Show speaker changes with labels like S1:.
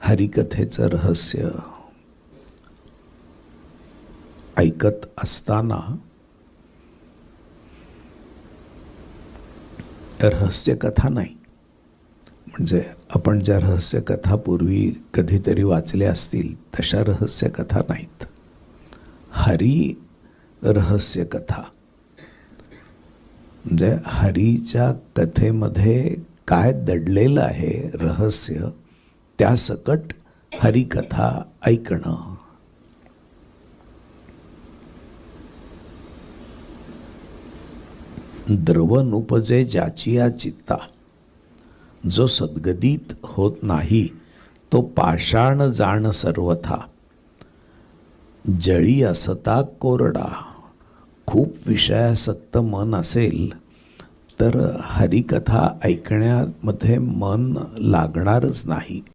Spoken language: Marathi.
S1: हरिकथेचं रहस्य. ऐकत असताना रहस्यकथा नाही. म्हणजे आपण ज्या रहस्यकथा पूर्वी कधीतरी वाचल्या असतील तशा रहस्यकथा नाहीत. हरी रहस्यकथा. म्हणजे हरीच्या कथेमध्ये काय दडलेलं आहे रहस्य त्या सकट हरिकथा ऐकणं. द्रवनुपजे ज्याची चित्ता जो सद्गदित होत नाही तो पाषाण जाण सर्वथा. जळी असता कोरडा खूप विषयासक्त मन असेल तर हरिकथा ऐकण्यामध्ये मन लागणारच नाही.